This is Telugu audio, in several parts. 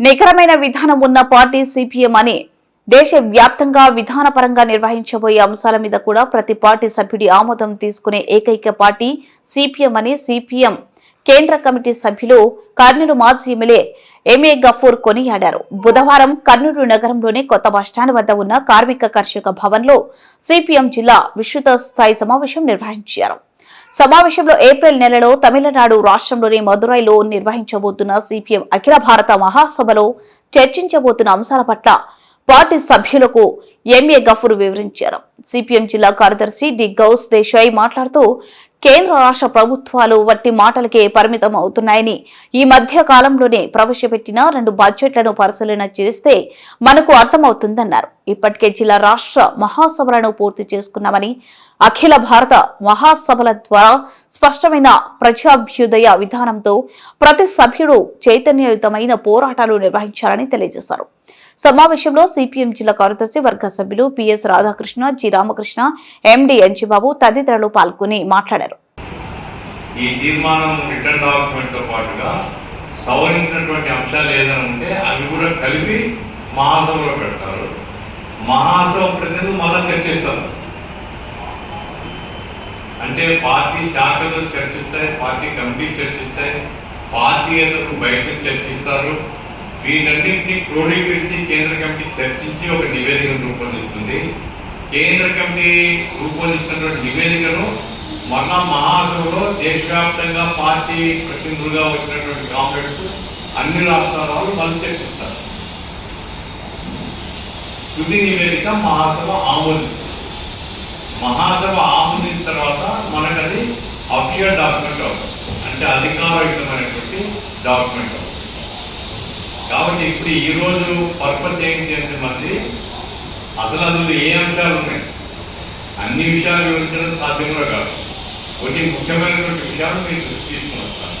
నికరమైన విధానం ఉన్న పార్టీ సిపిఎం అని దేశ వ్యాప్తంగా విధానపరంగా నిర్వహించబోయే అంశాల మీద కూడా ప్రతి పార్టీ సభ్యుడి ఆమోదం తీసుకునే ఏకైక పార్టీ సిపిఎం అని సిపిఎం కేంద్ర కమిటీ సభ్యులు కర్నూలు మాజీ ఎమ్మెల్యే ఎంఏ గఫూర్ కొనియాడారు. బుధవారం కర్నూలు నగరంలోని కొత్త బస్టాండ్ వద్ద ఉన్న కార్మిక కర్షక భవన్లో సిపిఎం జిల్లా విస్తృత స్థాయి సమావేశం నిర్వహించారు. సమావేశంలో ఏప్రిల్ నెలలో తమిళనాడు రాష్ట్రంలోని మదురైలో నిర్వహించబోతున్న సిపిఎం అఖిల భారత మహాసభలో చర్చించబోతున్న అంశాల పట్ల పార్టీ సభ్యులకు ఎంఏ గఫూర్ వివరించారు. సిపిఎం జిల్లా కార్యదర్శి డి గౌస్ దేశాయ్ మాట్లాడుతూ కేంద్ర రాష్ట్ర ప్రభుత్వాలు వట్టి మాటలకే పరిమితం అవుతున్నాయని ఈ మధ్య కాలంలోనే ప్రవేశపెట్టిన రెండు బడ్జెట్లను పరిశీలన చేస్తే మనకు అర్థమవుతుందన్నారు. ఇప్పటికే జిల్లా రాష్ట్ర మహాసభలను పూర్తి చేసుకున్నామని అఖిల భారత మహాసభల ద్వారా స్పష్టమైన ప్రజాభ్యుదయ విధానంతో ప్రతి సభ్యుడు చైతన్యయుతమైన పోరాటాలు నిర్వహించాలని తెలియజేశారు. సమావేశంలో సిపిఎం జిల్లా కార్యదర్శి వర్గ సభ్యులు పిఎస్ రాధాకృష్ణ జి రామకృష్ణ ఎండి ఎన్జిబాబు తదితరులు పాల్గొని మాట్లాడారు. ఈ తీర్మానం రిటర్న్ డాక్యుమెంట్తో పాటుగా సవరించినటువంటి అంశాలు ఏదైనా ఉంటే అవి కూడా కలిపి మహాసభలో పెడతారు. మహాసభ ప్రతినిధులు మళ్ళా చర్చిస్తారు. అంటే పార్టీ శాఖలు చర్చిస్తాయి పార్టీ కమిటీ చర్చిస్తాయి పార్టీ ఎదురు బయట చర్చిస్తారు. వీటన్నింటినీ క్రోడీకరించి కేంద్ర కమిటీ చర్చించి ఒక నివేదికను రూపొందిస్తుంది. కేంద్ర కమిటీ రూపొందిస్తున్నటువంటి నివేదికను మన మహాసభలో దేశవ్యాప్తంగా పార్టీ ప్రతినిధులుగా వచ్చినటువంటి కాంగ్రెస్ అన్ని రాష్ట్రాల వాళ్ళు మళ్ళీ చర్చిస్తారు. తుది నివేదిక మహాసభ ఆమోదిస్తుంది. మహాసభ ఆమోదించిన తర్వాత మనకు అది అఫిషియల్ డాక్యుమెంట్ అవుతుంది. అంటే అధికారయుతమైనటువంటి డాక్యుమెంట్ అవుతుంది. కాబట్టి ఇప్పుడు ఈ రోజు పర్పస్ ఏంటి అంటే మళ్ళీ అసలు అందులో ఏ అంశాలు ఉన్నాయి? అన్ని విషయాలు వివరించడం సాధ్యం కూడా కాదు. కొన్ని ముఖ్యమైనటువంటి విషయాలు మీరు తీసుకుని వస్తాను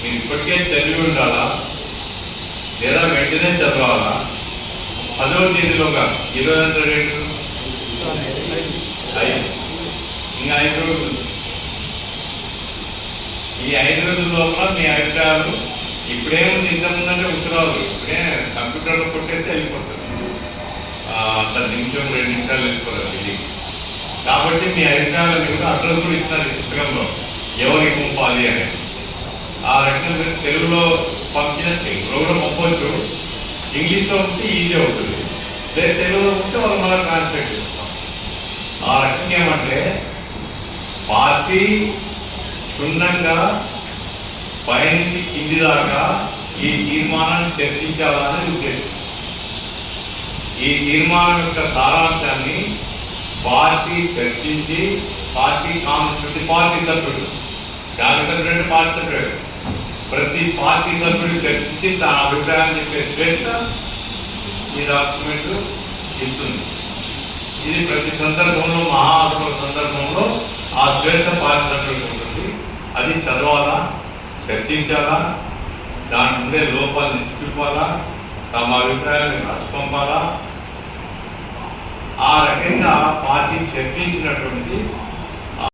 మీరు ఇప్పటికే చదివి ఉండాలా? లేదా వెంటనే చదవాలా? పదవ తేదీలోగా ఇరవై ఎంత రేటు ఐదు. ఇంకా ఐదు రోజులు. ఈ ఐదు రోజుల లోపల మీ అభిప్రాయాలు ఇప్పుడేముంది ఉందంటే ఉత్తరాలు. ఇప్పుడే కంప్యూటర్లో కొట్టేస్తే వెళ్ళిపోతుంది అంత నిమిషం రెండు నిమిషాలు వెళ్ళిపోతుంది ఇది కాబట్టి మీ అభిప్రాయాలు కూడా అడ్రస్ కూడా ఇస్తారు ఈ పుస్తకంలో ఎవరికి పంపాలి అని. ఆ రకంగా మీరు తెలుగులో పంపిన తెలుగులో కూడా పంపవచ్చు ఇంగ్లీష్లో ఉంటే ఈజీ అవుతుంది. లేదు తెలుగులో ఉంటే వాళ్ళు మళ్ళీ ట్రాన్స్లేట్ చేస్తాం ఆ రకంగా ఏమంటే పార్టీ క్షుణ్ణంగా పైనుంచి కింది దాకా ఈ తీర్మానాన్ని చర్చించాలని ఉద్దేశం. ఈ తీర్మానం యొక్క సారాంశాన్ని పార్టీ చర్చించి పార్టీ కాన్స్టిట్యూట్ పార్టీ సభ్యుడు శాసనసభ్యుడు అంటే పార్టీ సభ్యుడు ప్రతి పార్టీ సభ్యుడు చర్చించి తన అభిప్రాయాన్ని చెప్పే స్వేచ్ఛ ఈ డాక్యుమెంట్ ఇస్తుంది. ఇది ప్రతి సందర్భంలో మహాసభ సందర్భంలో ఆ స్వేచ్ఛ పార్టీ సభ్యుడికి ఉంటుంది. అది చదవాలా? చర్చించాలా? దాని ఉండే లోపాలను చూపాలా తమ అభిప్రాయాన్ని రాసి పంపాలా ఆ రకంగా పార్టీ చర్చించినటువంటి